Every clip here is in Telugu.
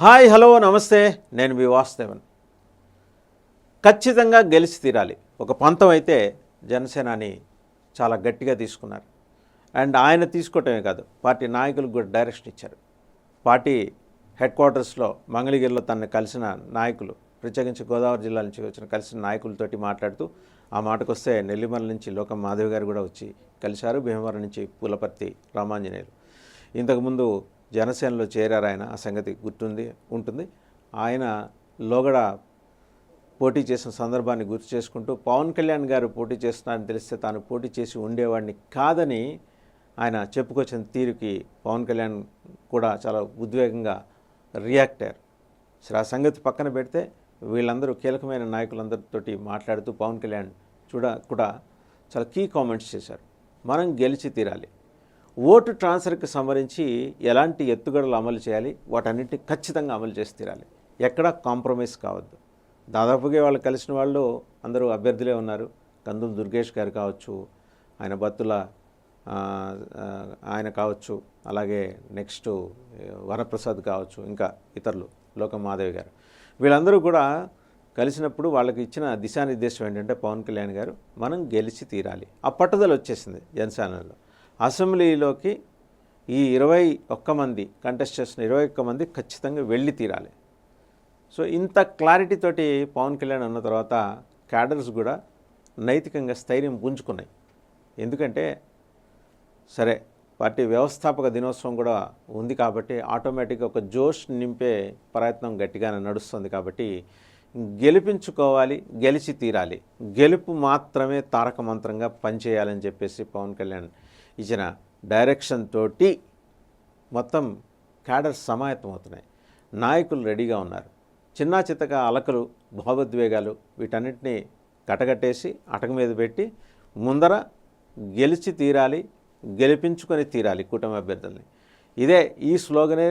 హాయ్ హలో నమస్తే. నేను మీ వాసుదేవన్. ఖచ్చితంగా గెలిచి తీరాలి. ఒక పంతం అయితే జనసేనాని చాలా గట్టిగా తీసుకున్నారు. అండ్ ఆయన తీసుకోవటమే కాదు పార్టీ నాయకులకు కూడా డైరెక్షన్ ఇచ్చారు. పార్టీ హెడ్ క్వార్టర్స్లో మంగళగిరిలో తనను కలిసిన నాయకులు ప్రత్యేకించి గోదావరి జిల్లా నుంచి వచ్చిన కలిసిన నాయకులతోటి మాట్లాడుతూ ఆ మాటకు వస్తే నెల్లిమల నుంచి లోకం మాధవి గారు కూడా వచ్చి కలిశారు. భీమవరం నుంచి పూలపర్తి రామాంజనేయులు. ఇంతకుముందు జనసేనలో చేరారు ఆయన. ఆ సంగతి గుర్తుంది ఉంటుంది. ఆయన లోగడ పోటీ చేసిన సందర్భాన్ని గుర్తు చేసుకుంటూ పవన్ కళ్యాణ్ గారు పోటీ చేస్తున్నారని తెలిస్తే తాను పోటీ చేసి ఉండేవాడిని కాదని ఆయన చెప్పుకొచ్చిన తీరుకి పవన్ కళ్యాణ్ కూడా చాలా ఉద్వేగంగా రియాక్ట్ అయ్యారు. సరే ఆ సంగతి పక్కన పెడితే వీళ్ళందరూ కీలకమైన నాయకులందరితోటి మాట్లాడుతూ పవన్ కళ్యాణ్ చూడ కూడా చాలా కీ కామెంట్స్ చేశారు. మనం గెలిచి తీరాలి. ఓటు ట్రాన్స్ఫర్కి సంబంధించి ఎలాంటి ఎత్తుగడలు అమలు చేయాలి? వాటన్నింటినీ ఖచ్చితంగా అమలు చేసి తీరాలి. ఎక్కడా కాంప్రమైజ్ కావద్దు. దాదాపుగా వాళ్ళు కలిసిన వాళ్ళు అందరూ అభ్యర్థులే ఉన్నారు. కందులు దుర్గేష్ గారు కావచ్చు ఆయన బత్తుల ఆయన కావచ్చు అలాగే నెక్స్ట్ వరప్రసాద్ కావచ్చు ఇంకా ఇతరులు లోకమాధవి గారు. వీళ్ళందరూ కూడా కలిసినప్పుడు వాళ్ళకి ఇచ్చిన దిశానిర్దేశం ఏంటంటే పవన్ కళ్యాణ్ గారు మనం గెలిచి తీరాలి. ఆ పట్టుదల వచ్చేసింది జనసేనలో. అసెంబ్లీలోకి ఈ ఇరవై ఒక్క మంది కంటెస్ట్ చేసిన ఇరవై ఒక్క మంది ఖచ్చితంగా వెళ్ళి తీరాలి. సో ఇంత క్లారిటీ తోటి పవన్ కళ్యాణ్ అన్న తర్వాత క్యాడర్స్ కూడా నైతికంగా స్థైర్యం పుంజుకున్నాయి. ఎందుకంటే సరే పార్టీ వ్యవస్థాపక దినోత్సవం కూడా ఉంది కాబట్టి ఆటోమేటిక్గా ఒక జోష్ నింపే ప్రయత్నం గట్టిగానే నడుస్తుంది కాబట్టి గెలిపించుకోవాలి గెలిచి తీరాలి. గెలుపు మాత్రమే తారక మంత్రంగా పనిచేయాలని చెప్పేసి పవన్ కళ్యాణ్ ఇచ్చిన డైరెక్షన్ తోటి మొత్తం క్యాడర్స్ సమాయత్తం అవుతున్నాయి నాయకులు రెడీగా ఉన్నారు. చిన్నా చిత్తక అలకలు భావోద్వేగాలు వీటన్నిటినీ కటగట్టేసి అటక మీద పెట్టి ముందర గెలిచి తీరాలి గెలిపించుకొని తీరాలి కూటమి అభ్యర్థుల్ని. ఇదే ఈ స్లోగనే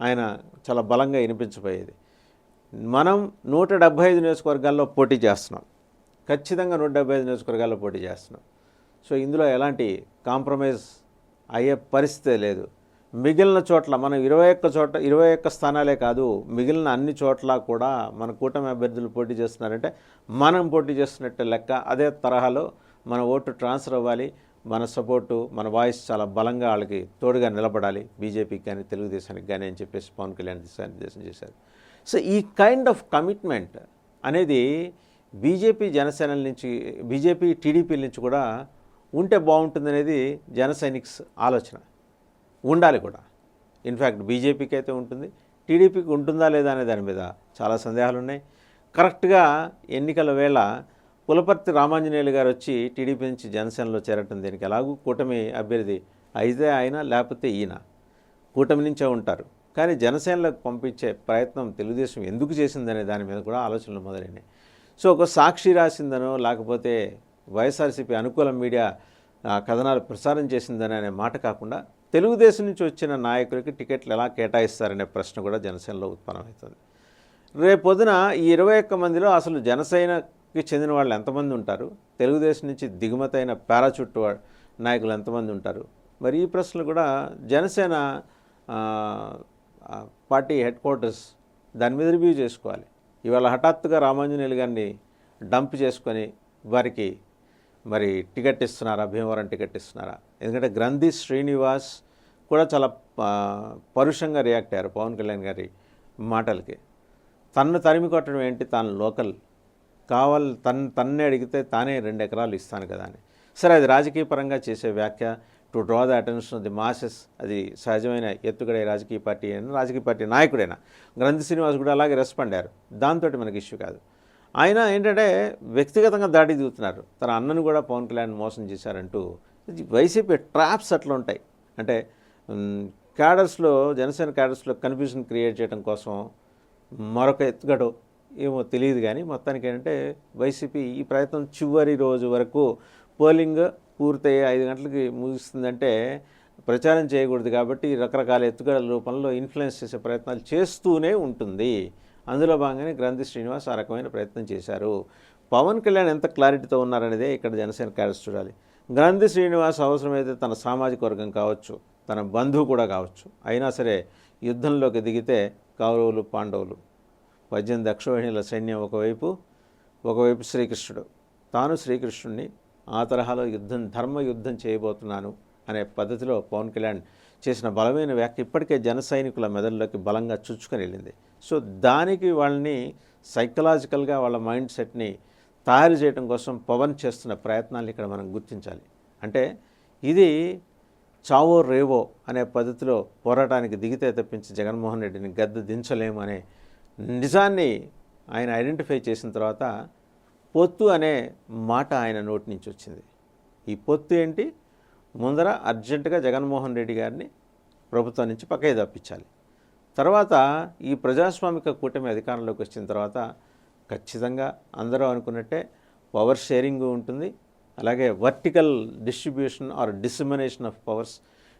ఆయన చాలా బలంగా వినిపించబోయేది. మనం నూట డెబ్భై ఐదు నియోజకవర్గాల్లో పోటీ చేస్తున్నాం. ఖచ్చితంగా నూట డెబ్భై ఐదు నియోజకవర్గాల్లో పోటీ చేస్తున్నాం. సో ఇందులో ఎలాంటి కాంప్రమైజ్ అయ్యే పరిస్థితే లేదు. మిగిలిన చోట్ల మనం ఇరవై ఒక్క చోట ఇరవై ఒక్క స్థానాలే కాదు మిగిలిన అన్ని చోట్ల కూడా మన కూటమి అభ్యర్థులు పోటీ చేస్తున్నారంటే మనం పోటీ చేస్తున్నట్టే లెక్క అదే తరహాలో మన ఓటు ట్రాన్స్ఫర్ అవ్వాలి మన సపోర్టు మన వాయిస్ చాలా బలంగా వాళ్ళకి తోడుగా నిలబడాలి. బీజేపీకి కానీ తెలుగుదేశానికి కానీ అని చెప్పేసి పవన్ కళ్యాణ్ దిశానిర్దేశం చేశారు. సో ఈ కైండ్ ఆఫ్ కమిట్మెంట్ అనేది బీజేపీ జనసేనల నుంచి బీజేపీ టీడీపీల నుంచి కూడా ఉంటే బాగుంటుందనేది జన సైనిక్స్ ఆలోచన. ఉండాలి కూడా. ఇన్ఫ్యాక్ట్ బీజేపీకి అయితే ఉంటుంది. టీడీపీకి ఉంటుందా లేదా అనే దాని మీద చాలా సందేహాలు ఉన్నాయి కరెక్ట్గా ఎన్నికల వేళ పులపర్తి రామాంజనేయులు గారు వచ్చి టీడీపీ నుంచి జనసేనలో చేరటం దీనికి ఎలాగూ కూటమి అభ్యర్థి అయితే ఆయన లేకపోతే ఈయన. కూటమి నుంచే ఉంటారు. కానీ జనసేనలకు పంపించే ప్రయత్నం తెలుగుదేశం ఎందుకు చేసిందనే దాని మీద కూడా ఆలోచనలు మొదలైనాయి. సో ఒక సాక్షి రాసిందనో లేకపోతే వైఎస్ఆర్సీపీ అనుకూల మీడియా కథనాలు ప్రసారం చేసిందని అనే మాట కాకుండా తెలుగుదేశం నుంచి వచ్చిన నాయకులకి టికెట్లు ఎలా కేటాయిస్తారనే ప్రశ్న కూడా జనసేనలో ఉత్పన్నమవుతుంది. రేపొద్దున ఈ ఇరవై ఒక్క మందిలో అసలు జనసేనకి చెందిన వాళ్ళు ఎంతమంది ఉంటారు? తెలుగుదేశం నుంచి దిగుమతైన అయిన పారాచూట్ నాయకులు ఎంతమంది ఉంటారు? మరి ఈ ప్రశ్నలు కూడా జనసేన పార్టీ హెడ్ క్వార్టర్స్ దాని మీద రివ్యూ చేసుకోవాలి. ఇవాళ హఠాత్తుగా రామాంజనేయులు గారిని డంప్ చేసుకొని వారికి మరి టికెట్ ఇస్తున్నారా? భీమవరం టికెట్ ఇస్తున్నారా? ఎందుకంటే గ్రంథి శ్రీనివాస్ కూడా చాలా పరుషంగా రియాక్ట్ అయ్యారు పవన్ కళ్యాణ్ గారి మాటలకి. తన్ను తరిమి కొట్టడం ఏంటి? తాను లోకల్. కావాలి తన్ తన్నే అడిగితే తానే రెండు ఎకరాలు ఇస్తాను కదా అని. సరే అది రాజకీయ పరంగా చేసే వ్యాఖ్య. To draw the attention of the masses అది సహజమైన ఎత్తుగడే రాజకీయ పార్టీ అయినా రాజకీయ పార్టీ నాయకుడైనా. గ్రంథి శ్రీనివాస్ కూడా అలాగే రెస్పాండ్ అయ్యారు. దాంతో మనకి ఇష్యూ కాదు. ఆయన ఏంటంటే వ్యక్తిగతంగా దాడి దిగుతున్నారు. తన అన్నను కూడా పవన్ కళ్యాణ్ మోసం చేశారంటూ వైసీపీ ట్రాప్స్ అట్లా ఉంటాయి. అంటే క్యాడర్స్లో జనసేన క్యాడర్స్లో కన్ఫ్యూజన్ క్రియేట్ చేయడం కోసం మరొక ఎత్తుగడో ఏమో తెలియదు కానీ మొత్తానికి ఏంటంటే వైసీపీ ఈ ప్రయత్నం చివరి రోజు వరకు పోలింగ్ పూర్తయ్యే ఐదు గంటలకి ముగిస్తుందంటే ప్రచారం చేయకూడదు కాబట్టి రకరకాల ఎత్తుగడల రూపంలో ఇన్ఫ్లుయెన్స్ చేసే ప్రయత్నాలు చేస్తూనే ఉంటుంది. అందులో భాగంగానే గ్రంథి శ్రీనివాస్ ఆ రకమైన ప్రయత్నం చేశారు. పవన్ కళ్యాణ్ ఎంత క్లారిటీతో ఉన్నారనేదే ఇక్కడ జనసేన క్యాడర్స్ చూడాలి. గ్రంథి శ్రీనివాస్ అవసరమైతే తన సామాజిక వర్గం కావచ్చు తన బంధువు కూడా కావచ్చు. అయినా సరే యుద్ధంలోకి దిగితే కౌరవులు పాండవులు పద్దెనిమిది అక్షోహిణీల సైన్యం ఒకవైపు ఒకవైపు శ్రీకృష్ణుడు. తాను శ్రీకృష్ణుడిని ఆ తరహాలో యుద్ధం ధర్మ యుద్ధం చేయబోతున్నాను అనే పద్ధతిలో పవన్ కళ్యాణ్ చేసిన బలమైన వ్యాఖ్య ఇప్పటికే జన సైనికుల మెదడులోకి బలంగా చుచ్చుకొని వెళ్ళింది. సో దానికి వాళ్ళని సైకలాజికల్గా వాళ్ళ మైండ్ సెట్ని తయారు చేయడం కోసం పవన్ చేస్తున్న ప్రయత్నాలు ఇక్కడ మనం గుర్తించాలి. అంటే ఇది చావో రేవో అనే పద్ధతిలో పోరాటానికి దిగితే తప్పించి జగన్మోహన్ రెడ్డిని గద్ద దించలేము అనే నిజాన్ని ఆయన ఐడెంటిఫై చేసిన తర్వాత పొత్తు అనే మాట ఆయన నోటి నుంచి వచ్చింది. ఈ పొత్తు ఏంటి? ముందర అర్జెంటుగా జగన్మోహన్ రెడ్డి గారిని ప్రభుత్వం నుంచి పక్కకి తప్పించాలి. తర్వాత ఈ ప్రజాస్వామిక కూటమి అధికారంలోకి వచ్చిన తర్వాత ఖచ్చితంగా అందరూ అనుకున్నట్టే పవర్ షేరింగ్ ఉంటుంది. అలాగే vertical distribution or dissemination of powers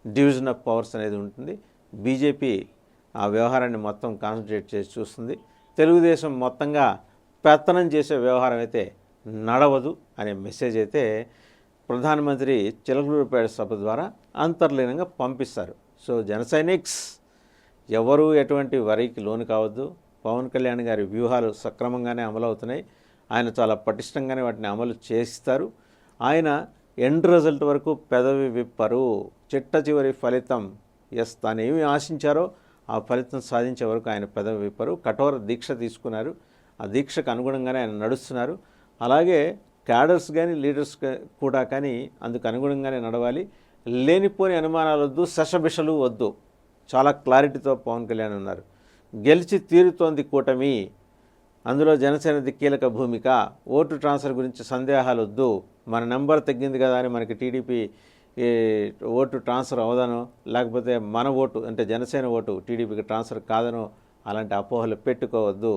division of powers అనేది ఉంటుంది. బీజేపీ ఆ వ్యవహారాన్ని మొత్తం కాన్సన్ట్రేట్ చేసి చూస్తుంది. తెలుగుదేశం మొత్తంగా పెత్తనం చేసే వ్యవహారం అయితే నడవదు అనే మెసేజ్ అయితే ప్రధానమంత్రి చిలకలూరుపేట సభ ద్వారా అంతర్లీనంగా పంపిస్తారు. సో జనసైనిక్స్ ఎవరూ ఎటువంటి వరికి లోను కావద్దు. పవన్ కళ్యాణ్ గారి వ్యూహాలు సక్రమంగానే అమలవుతున్నాయి. ఆయన చాలా పటిష్టంగానే వాటిని అమలు చేస్తారు. ఆయన ఎండ్ రిజల్ట్ వరకు పెదవి విప్పరు. చిట్ట చివరి ఫలితం ఎస్ తాను ఏమి ఆశించారో ఆ ఫలితం సాధించే వరకు ఆయన పెదవి విప్పరు. కఠోర దీక్ష తీసుకున్నారు. ఆ దీక్షకు అనుగుణంగానే ఆయన నడుస్తున్నారు. అలాగే క్యాడర్స్ కానీ లీడర్స్ కూడా కానీ అందుకు అనుగుణంగానే నడవాలి. లేనిపోని అనుమానాలు వద్దు సషబిషలు వద్దు. చాలా క్లారిటీతో పవన్ కళ్యాణ్ ఉన్నారు. గెలిచి తీరుతోంది కూటమి అందులో జనసేనది కీలక భూమిక. ఓటు ట్రాన్స్ఫర్ గురించి సందేహాలు వద్దు మన నెంబర్ తగ్గింది కదా అని మనకి టీడీపీ ఓటు ట్రాన్స్ఫర్ అవదనో లేకపోతే మన ఓటు అంటే జనసేన ఓటు టీడీపీకి ట్రాన్స్ఫర్ కాదనో అలాంటి అపోహలు పెట్టుకోవద్దు.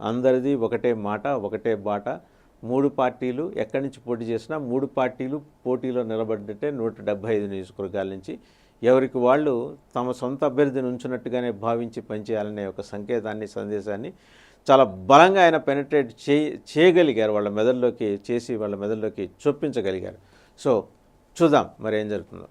అందరిది ఒకటే మాట ఒకటే బాట. మూడు పార్టీలు ఎక్కడి నుంచి పోటీ చేసినా మూడు పార్టీలు పోటీలో నిలబడ్డట్టే నూట డెబ్బై ఐదు నియోజకవర్గాల నుంచి ఎవరికి వాళ్ళు తమ సొంత అభ్యర్థిని ఉంచినట్టుగానే భావించి పనిచేయాలనే ఒక సంకేతాన్ని సందేశాన్ని చాలా బలంగా ఆయన పెనట్రేట్ చే చేయగలిగారు. వాళ్ళ మెదడులోకి చేసి వాళ్ళ మెదడులోకి చొప్పించగలిగారు. సో చూద్దాం మరి ఏం జరుగుతుందో.